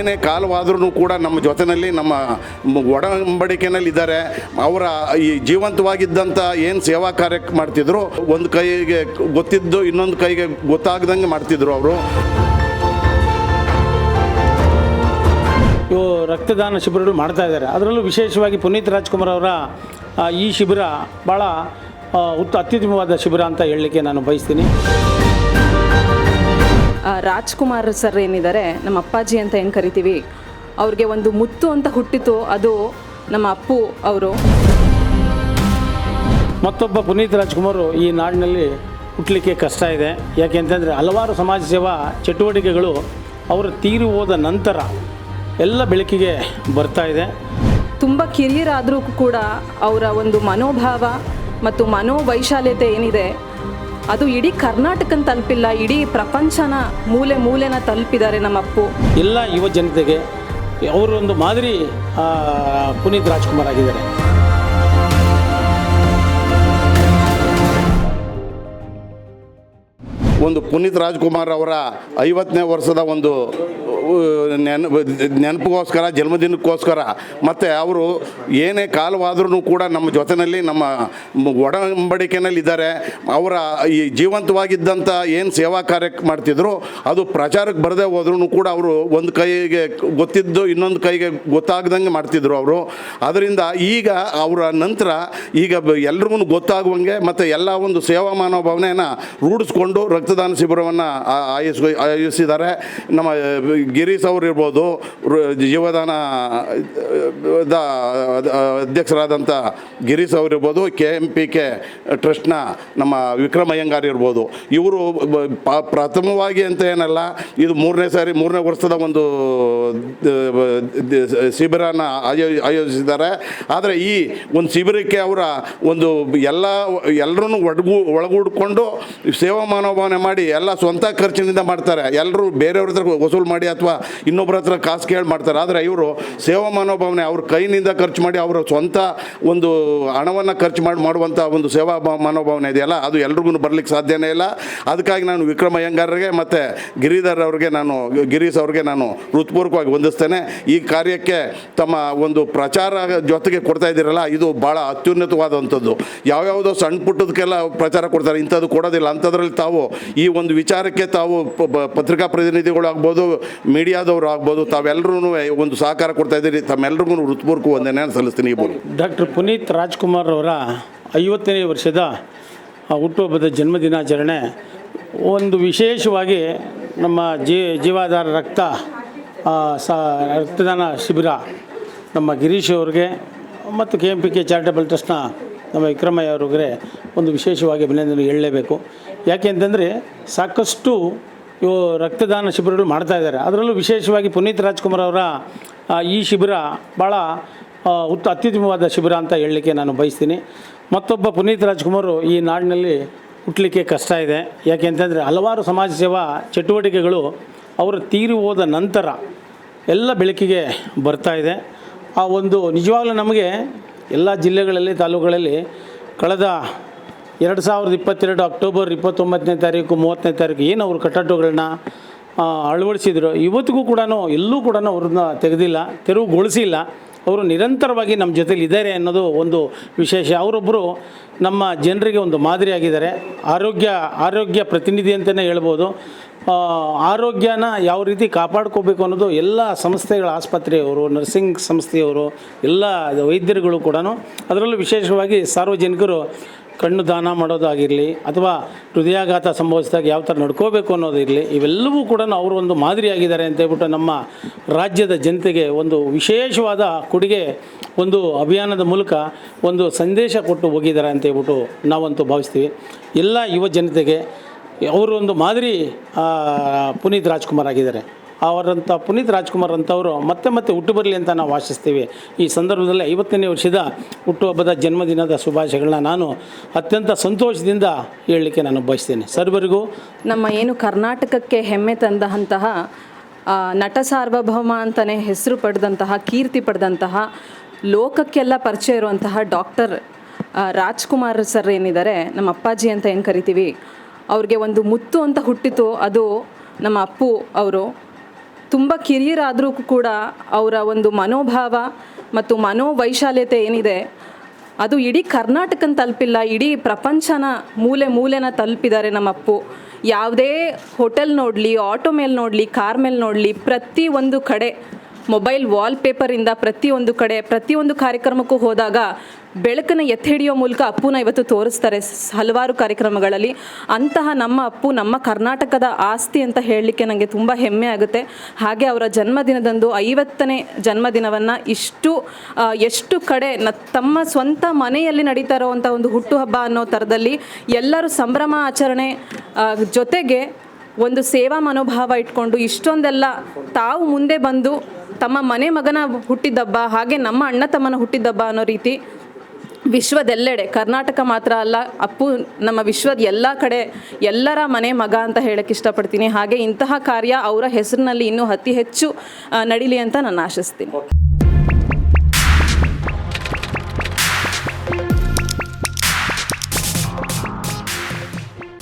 ಏನೇ ಕಾಲವಾದ್ರೂ ಕೂಡ ನಮ್ಮ ಜೊತೆಯಲ್ಲಿ ನಮ್ಮ ಒಡಂಬಡಿಕೆನಲ್ಲಿ ಇದ್ದಾರೆ ಅವರ ಈ ಜೀವಂತವಾಗಿದ್ದಂಥ ಏನು ಸೇವಾ ಕಾರ್ಯ ಮಾಡ್ತಿದ್ರು, ಒಂದು ಕೈಗೆ ಗೊತ್ತಿದ್ದು ಇನ್ನೊಂದು ಕೈಗೆ ಗೊತ್ತಾಗ್ದಂಗೆ ಮಾಡ್ತಿದ್ರು ಅವರು. ಇವು ರಕ್ತದಾನ ಶಿಬಿರಗಳು ಮಾಡ್ತಾ ಇದ್ದಾರೆ. ಅದರಲ್ಲೂ ವಿಶೇಷವಾಗಿ ಪುನೀತ್ ರಾಜ್ಕುಮಾರ್ ಅವರ ಈ ಶಿಬಿರ ಭಾಳ ಉತ್ತ ಅತ್ಯುತ್ತಮವಾದ ಶಿಬಿರ ಅಂತ ಹೇಳಲಿಕ್ಕೆ ನಾನು ಬಯಸ್ತೀನಿ. ರಾಜ್ಕುಮಾರ್ ಸರ್ ಏನಿದ್ದಾರೆ ನಮ್ಮ ಅಪ್ಪಾಜಿ ಅಂತ ಏನು ಕರಿತೀವಿ ಅವ್ರಿಗೆ ಒಂದು ಮುತ್ತು ಅಂತ ಹುಟ್ಟಿತು ಅದು ನಮ್ಮ ಅಪ್ಪು ಅವರು. ಮತ್ತೊಬ್ಬ ಪುನೀತ್ ರಾಜ್ಕುಮಾರ್ ಈ ನಾಡಿನಲ್ಲಿ ಹುಟ್ಟಲಿಕ್ಕೆ ಕಷ್ಟ ಇದೆ. ಯಾಕೆಂತಂದರೆ ಹಲವಾರು ಸಮಾಜ ಸೇವಾ ಚಟುವಟಿಕೆಗಳು ಅವರು ತೀರಿ ಹೋದ ನಂತರ ಎಲ್ಲ ಬೆಳಕಿಗೆ ಬರ್ತಾ ಇದೆ. ತುಂಬ ಕಿರಿಯರಾದರೂ ಕೂಡ ಅವರ ಒಂದು ಮನೋಭಾವ ಮತ್ತು ಮನೋವೈಶಾಲ್ಯತೆ ಏನಿದೆ ಅದು ಇಡೀ ಕರ್ನಾಟಕನ ತಲುಪಿಲ್ಲ, ಇಡೀ ಪ್ರಪಂಚನ ಮೂಲೆ ಮೂಲೆನ ತಲುಪಿದ್ದಾರೆ ನಮ್ಮ ಅಪ್ಪು ಎಲ್ಲ ಯುವ ಜನತೆಗೆ, ಅವರೊಂದು ಮಾದರಿ ಪುನೀತ್ ರಾಜ್ಕುಮಾರ್ ಆಗಿದ್ದಾರೆ. ಒಂದು ಪುನೀತ್ ರಾಜ್ಕುಮಾರ್ ಅವರ ಐವತ್ತನೇ ವರ್ಷದ ಒಂದು ನೆನ, ನೆನಪಿಗೋಸ್ಕರ, ಜನ್ಮದಿನಕ್ಕೋಸ್ಕರ. ಮತ್ತು ಅವರು ಏನೇ ಕಾಲವಾದ್ರೂ ಕೂಡ ನಮ್ಮ ಜೊತೆಯಲ್ಲಿ ನಮ್ಮ ಒಡಂಬಡಿಕೆನಲ್ಲಿ ಇದ್ದಾರೆ ಅವರ ಈ ಜೀವಂತವಾಗಿದ್ದಂಥ ಏನು ಸೇವಾ ಕಾರ್ಯ ಮಾಡ್ತಿದ್ರು, ಅದು ಪ್ರಚಾರಕ್ಕೆ ಬರದೇ ಹೋದ್ರೂ ಕೂಡ ಅವರು ಒಂದು ಕೈಗೆ ಗೊತ್ತಿದ್ದು, ಇನ್ನೊಂದು ಕೈಗೆ ಗೊತ್ತಾಗ್ದಂಗೆ ಮಾಡ್ತಿದ್ರು ಅವರು. ಅದರಿಂದ ಈಗ ಅವರ ನಂತರ ಈಗ ಎಲ್ರಿಗೂ ಗೊತ್ತಾಗುವಂಗೆ, ಮತ್ತು ಎಲ್ಲ ಒಂದು ಸೇವಾ ಮನೋಭಾವನೆಯನ್ನು ರೂಢಿಸ್ಕೊಂಡು ರಕ್ತದಾನ ಶಿಬಿರವನ್ನು ಆಯೋಸ್ ಆಯೋಜಿಸಿದ್ದಾರೆ. ನಮ್ಮ ಗಿರೀಶ್ ಅವರು ಇರ್ಬೋದು ಜೀವದಾನ ದ ಅಧ್ಯಕ್ಷರಾದಂಥ ಗಿರೀಶ್ ಅವರು ಇರ್ಬೋದು ಕೆ ಎಂ ಪಿ ಕೆ ಟ್ರಸ್ಟ್ನ ನಮ್ಮ ವಿಕ್ರಮ್ ಅಯ್ಯಂಗಾರ್ ಇರ್ಬೋದು. ಇವರು ಪ್ರಥಮವಾಗಿ ಅಂತ ಏನಲ್ಲ, ಇದು ಮೂರನೇ ಸಾರಿ, ಮೂರನೇ ವರ್ಷದ ಒಂದು ಶಿಬಿರನ ಆಯೋ, ಆಯೋಜಿಸಿದ್ದಾರೆ. ಆದರೆ ಈ ಒಂದು ಶಿಬಿರಕ್ಕೆ ಅವರ ಒಂದು ಎಲ್ಲ ಎಲ್ಲರೂ ಒಡಗು, ಒಳಗೂಡ್ಕೊಂಡು ಸೇವಾ ಮನೋಭಾವನೆ ಮಾಡಿ ಎಲ್ಲ ಸ್ವಂತ ಖರ್ಚಿನಿಂದ ಮಾಡ್ತಾರೆ. ಎಲ್ಲರೂ ಬೇರೆಯವ್ರ ಹತ್ರ ವಸೂಲು ಮಾಡಿ ಅಥವಾ ಇನ್ನೊಬ್ಬರ ಹತ್ರ ಕಾಸು ಕೇಳಿ ಮಾಡ್ತಾರೆ. ಆದರೆ ಇವರು ಸೇವಾ ಮನೋಭಾವನೆ ಅವ್ರ ಕೈನಿಂದ ಖರ್ಚು ಮಾಡಿ ಅವರ ಸ್ವಂತ ಒಂದು ಹಣವನ್ನು ಖರ್ಚು ಮಾಡಿ ಮಾಡುವಂಥ ಒಂದು ಸೇವಾ ಮನೋಭಾವನೆ ಇದೆಯಲ್ಲ, ಅದು ಎಲ್ರಿಗೂ ಬರಲಿಕ್ಕೆ ಸಾಧ್ಯನೇ ಇಲ್ಲ. ಅದಕ್ಕಾಗಿ ನಾನು ವಿಕ್ರಮ ಅಯ್ಯಂಗಾರರಿಗೆ ಮತ್ತು ಗಿರಿಧರ್ ಅವ್ರಿಗೆ ನಾನು, ಗಿರೀಶ್ ಅವ್ರಿಗೆ ನಾನು ಹೃತ್ಪೂರ್ವಕವಾಗಿ ವಂದಿಸ್ತೇನೆ. ಈ ಕಾರ್ಯಕ್ಕೆ ತಮ್ಮ ಒಂದು ಪ್ರಚಾರ ಜೊತೆಗೆ ಕೊಡ್ತಾ ಇದ್ದೀರಲ್ಲ, ಇದು ಭಾಳ ಅತ್ಯುನ್ನತವಾದಂಥದ್ದು. ಯಾವ್ಯಾವುದೋ ಸಣ್ಣ ಪುಟ್ಟದಕ್ಕೆಲ್ಲ ಪ್ರಚಾರ ಕೊಡ್ತಾರೆ, ಇಂಥದ್ದು ಕೊಡೋದಿಲ್ಲ. ಅಂಥದ್ರಲ್ಲಿ ತಾವು ಈ ಒಂದು ವಿಚಾರಕ್ಕೆ ತಾವು ಪತ್ರಿಕಾ ಪ್ರತಿನಿಧಿಗಳು ಆಗ್ಬೋದು, ಮೀಡಿಯಾದವರು ಆಗ್ಬೋದು ತಾವೆಲ್ಲರೂ ಒಂದು ಸಹಕಾರ ಕೊಡ್ತಾ ಇದ್ದೀರಿ ತಮ್ಮೆಲ್ಲರಿಗೂ ಹೃತ್ಪೂರ್ವಕ ವಂದನೆ ಸಲ್ಲಿಸ್ತೀನಿ ಈ ಡಾಕ್ಟರ್ ಪುನೀತ್ ರಾಜ್ಕುಮಾರ್ ಅವರ ಐವತ್ತನೇ ವರ್ಷದ ಹುಟ್ಟುಹಬ್ಬದ ಜನ್ಮದಿನಾಚರಣೆ ಒಂದು ವಿಶೇಷವಾಗಿ ನಮ್ಮ ಜೀ, ಜೀವಾಧಾರ ರಕ್ತ ಸ, ರಕ್ತದಾನ ಶಿಬಿರ ನಮ್ಮ ಗಿರೀಶ್ ಅವ್ರಿಗೆ ಮತ್ತು K M P K charitable ಟ್ರಸ್ಟ್ನ ನಮ್ಮ ವಿಕ್ರಮಯ್ಯ ಅವ್ರಿಗೆ ಒಂದು ವಿಶೇಷವಾಗಿ ಅಭಿನಂದನೆ ಹೇಳಲೇಬೇಕು. ಯಾಕೆ ಅಂತಂದರೆ ಸಾಕಷ್ಟು ಇವು ರಕ್ತದಾನ ಶಿಬಿರಗಳು ಮಾಡ್ತಾ ಇದ್ದಾರೆ. ಅದರಲ್ಲೂ ವಿಶೇಷವಾಗಿ ಪುನೀತ್ ರಾಜ್ಕುಮಾರ್ ಅವರ ಈ ಶಿಬಿರ ಭಾಳ ಉತ್ತ ಅತ್ಯುತ್ತಮವಾದ ಶಿಬಿರ ಅಂತ ಹೇಳಲಿಕ್ಕೆ ನಾನು ಬಯಸ್ತೀನಿ. ಮತ್ತೊಬ್ಬ ಪುನೀತ್ ರಾಜ್ಕುಮಾರ್ ಈ ನಾಡಿನಲ್ಲಿ ಹುಟ್ಟಲಿಕ್ಕೆ ಕಷ್ಟ ಇದೆ. ಯಾಕೆ ಅಂತಂದರೆ ಹಲವಾರು ಸಮಾಜ ಸೇವಾ ಚಟುವಟಿಕೆಗಳು ಅವರು ತೀರಿ ಹೋದ ನಂತರ ಎಲ್ಲ ಬೆಳಕಿಗೆ ಬರ್ತಾ ಇದೆ. ಆ ಒಂದು ನಿಜವಾಗ್ಲೂ ನಮಗೆ ಎಲ್ಲ ಜಿಲ್ಲೆಗಳಲ್ಲಿ, ತಾಲೂಕುಗಳಲ್ಲಿ ಕಳೆದ ಎರಡು ಸಾವಿರದ ಇಪ್ಪತ್ತೆರಡು ಅಕ್ಟೋಬರ್ ಇಪ್ಪತ್ತೊಂಬತ್ತನೇ ತಾರೀಕು, ಮೂವತ್ತನೇ ತಾರೀಕು ಏನು ಅವರು ಕಟ್ಟಡಗಳನ್ನ ಅಳವಡಿಸಿದ್ರು. ಇವತ್ತಿಗೂ ಕೂಡ ಎಲ್ಲೂ ಕೂಡ ಅವ್ರನ್ನ ತೆಗೆದಿಲ್ಲ, ತೆರವುಗೊಳಿಸಿಲ್ಲ. ಅವರು ನಿರಂತರವಾಗಿ ನಮ್ಮ ಜೊತೆಲಿ ಇದ್ದಾರೆ ಅನ್ನೋದು ಒಂದು ವಿಶೇಷ. ಅವರೊಬ್ಬರು ನಮ್ಮ ಜನರಿಗೆ ಒಂದು ಮಾದರಿಯಾಗಿದ್ದಾರೆ ಆರೋಗ್ಯ ಆರೋಗ್ಯ ಪ್ರತಿನಿಧಿ ಅಂತಲೇ ಹೇಳ್ಬೋದು. ಆರೋಗ್ಯನ ಯಾವ ರೀತಿ ಕಾಪಾಡ್ಕೋಬೇಕು ಅನ್ನೋದು ಎಲ್ಲ ಸಂಸ್ಥೆಗಳ ಆಸ್ಪತ್ರೆಯವರು ನರ್ಸಿಂಗ್ ಸಂಸ್ಥೆಯವರು, ಎಲ್ಲ ವೈದ್ಯರುಗಳು ಕೂಡ ಅದರಲ್ಲೂ ವಿಶೇಷವಾಗಿ ಸಾರ್ವಜನಿಕರು ಕಣ್ಣು ದಾನ ಮಾಡೋದಾಗಿರಲಿ ಅಥವಾ ಹೃದಯಾಘಾತ ಸಂಭವಿಸಿದಾಗ ಯಾವ ಥರ ನಡ್ಕೋಬೇಕು ಅನ್ನೋದಿರಲಿ, ಇವೆಲ್ಲವೂ ಕೂಡ ಅವರು ಒಂದು ಮಾದರಿಯಾಗಿದ್ದಾರೆ ಅಂತ ಹೇಳ್ಬಿಟ್ಟು ನಮ್ಮ ರಾಜ್ಯದ ಜನತೆಗೆ ಒಂದು ವಿಶೇಷವಾದ ಕೊಡುಗೆ, ಒಂದು ಅಭಿಯಾನದ ಮೂಲಕ ಒಂದು ಸಂದೇಶ ಕೊಟ್ಟು ಹೋಗಿದ್ದಾರೆ ಅಂತ ಹೇಳ್ಬಿಟ್ಟು ನಾವಂತೂ ಭಾವಿಸ್ತೀವಿ. ಎಲ್ಲ ಯುವ ಜನತೆಗೆ ಅವರು ಒಂದು ಮಾದರಿ ಪುನೀತ್ ರಾಜ್ಕುಮಾರ್ ಆಗಿದ್ದಾರೆ. ಅವರಂಥ ಪುನೀತ್ ರಾಜ್ಕುಮಾರ್ ಅಂತವರು ಮತ್ತೆ ಮತ್ತೆ ಹುಟ್ಟು ಬರಲಿ ಅಂತ ನಾವು ಆಶಿಸ್ತೀವಿ. ಈ ಸಂದರ್ಭದಲ್ಲಿ ಐವತ್ತನೇ ವರ್ಷದ ಹುಟ್ಟುಹಬ್ಬದ ಜನ್ಮದಿನದ ಶುಭಾಶಯಗಳನ್ನ ನಾನು ಅತ್ಯಂತ ಸಂತೋಷದಿಂದ ಹೇಳಲಿಕ್ಕೆ ನಾನು ಬಯಸ್ತೇನೆ. ಸರ್ವರಿಗೂ ನಮ್ಮ ಏನು ಕರ್ನಾಟಕಕ್ಕೆ ಹೆಮ್ಮೆ ತಂದಹಂತಹ ನಟ ಸಾರ್ವಭೌಮ ಅಂತಲೇ ಹೆಸರು ಪಡೆದಂತಹ, ಕೀರ್ತಿ ಪಡೆದಂತಹ, ಲೋಕಕ್ಕೆಲ್ಲ ಪರಿಚಯ ಇರುವಂತಹ ಡಾಕ್ಟರ್ ರಾಜ್ಕುಮಾರ್ ಸರ್ ಏನಿದ್ದಾರೆ, ನಮ್ಮ ಅಪ್ಪಾಜಿ ಅಂತ ಏನು ಕರಿತೀವಿ, ಅವ್ರಿಗೆ ಒಂದು ಮುತ್ತು ಅಂತ ಹುಟ್ಟಿತು, ಅದು ನಮ್ಮ ಅಪ್ಪು ಅವರು. ತುಂಬ ಕಿರಿಯರಾದರೂ ಕೂಡ ಅವರ ಒಂದು ಮನೋಭಾವ ಮತ್ತು ಮನೋವೈಶಾಲ್ಯತೆ ಏನಿದೆ, ಅದು ಇಡೀ ಕರ್ನಾಟಕನ ತಲುಪಿಲ್ಲ, ಇಡೀ ಪ್ರಪಂಚನ ಮೂಲೆ ಮೂಲೆನ ತಲುಪಿದ್ದಾರೆ ನಮ್ಮ ಅಪ್ಪು ಯಾವುದೇ ಹೋಟೆಲ್ ನೋಡಲಿ, ಆಟೋ ಮೇಲೆ ನೋಡಲಿ, ಕಾರ್ ಮೇಲೆ ನೋಡಲಿ, ಪ್ರತಿ ಒಂದು ಕಡೆ, ಮೊಬೈಲ್ ವಾಲ್ಪೇಪರಿಂದ ಪ್ರತಿಯೊಂದು ಕಡೆ ಪ್ರತಿಯೊಂದು ಕಾರ್ಯಕ್ರಮಕ್ಕೂ ಹೋದಾಗ ಬೆಳಕನ್ನು ಎತ್ತಿ ಹಿಡಿಯೋ ಮೂಲಕ ಅಪ್ಪುನ ಇವತ್ತು ತೋರಿಸ್ತಾರೆ. ಹಲವಾರು ಕಾರ್ಯಕ್ರಮಗಳಲ್ಲಿ ಅಂತಹ ನಮ್ಮ ಅಪ್ಪು, ನಮ್ಮ ಕರ್ನಾಟಕದ ಆಸ್ತಿ ಅಂತ ಹೇಳಲಿಕ್ಕೆ ನನಗೆ ತುಂಬ ಹೆಮ್ಮೆ ಆಗುತ್ತೆ. ಹಾಗೆ ಅವರ ಜನ್ಮದಿನದಂದು ಐವತ್ತನೇ ಜನ್ಮದಿನವನ್ನು ಇಷ್ಟು ಎಷ್ಟು ಕಡೆ ನ, ತಮ್ಮ ಸ್ವಂತ ಮನೆಯಲ್ಲಿ ನಡೀತಾ ಇರೋವಂಥ ಒಂದು ಹುಟ್ಟುಹಬ್ಬ ಅನ್ನೋ ಥರದಲ್ಲಿ ಎಲ್ಲರೂ ಸಂಭ್ರಮ ಆಚರಣೆ ಜೊತೆಗೆ ಒಂದು ಸೇವಾ ಮನೋಭಾವ ಇಟ್ಕೊಂಡು ಇಷ್ಟೊಂದೆಲ್ಲ ತಾವು ಮುಂದೆ ಬಂದು ತಮ್ಮ ಮನೆ ಮಗನ ಹುಟ್ಟಿದ್ದಬ್ಬ, ಹಾಗೆ ನಮ್ಮ ಅಣ್ಣ ತಮ್ಮನ ಹುಟ್ಟಿದ್ದಬ್ಬ ಅನ್ನೋ ರೀತಿ ವಿಶ್ವದೆಲ್ಲೆಡೆ, ಕರ್ನಾಟಕ ಮಾತ್ರ ಅಲ್ಲ, ಅಪ್ಪು ನಮ್ಮ ವಿಶ್ವದ ಎಲ್ಲ ಕಡೆ ಎಲ್ಲರ ಮನೆ ಮಗ ಅಂತ ಹೇಳಕ್ಕೆ ಇಷ್ಟಪಡ್ತೀನಿ. ಹಾಗೆ ಇಂತಹ ಕಾರ್ಯ ಅವರ ಹೆಸರಿನಲ್ಲಿ ಇನ್ನೂ ಅತಿ ಹೆಚ್ಚು ನಡೀಲಿ ಅಂತ ನಾನು ಆಶಿಸ್ತೀನಿ.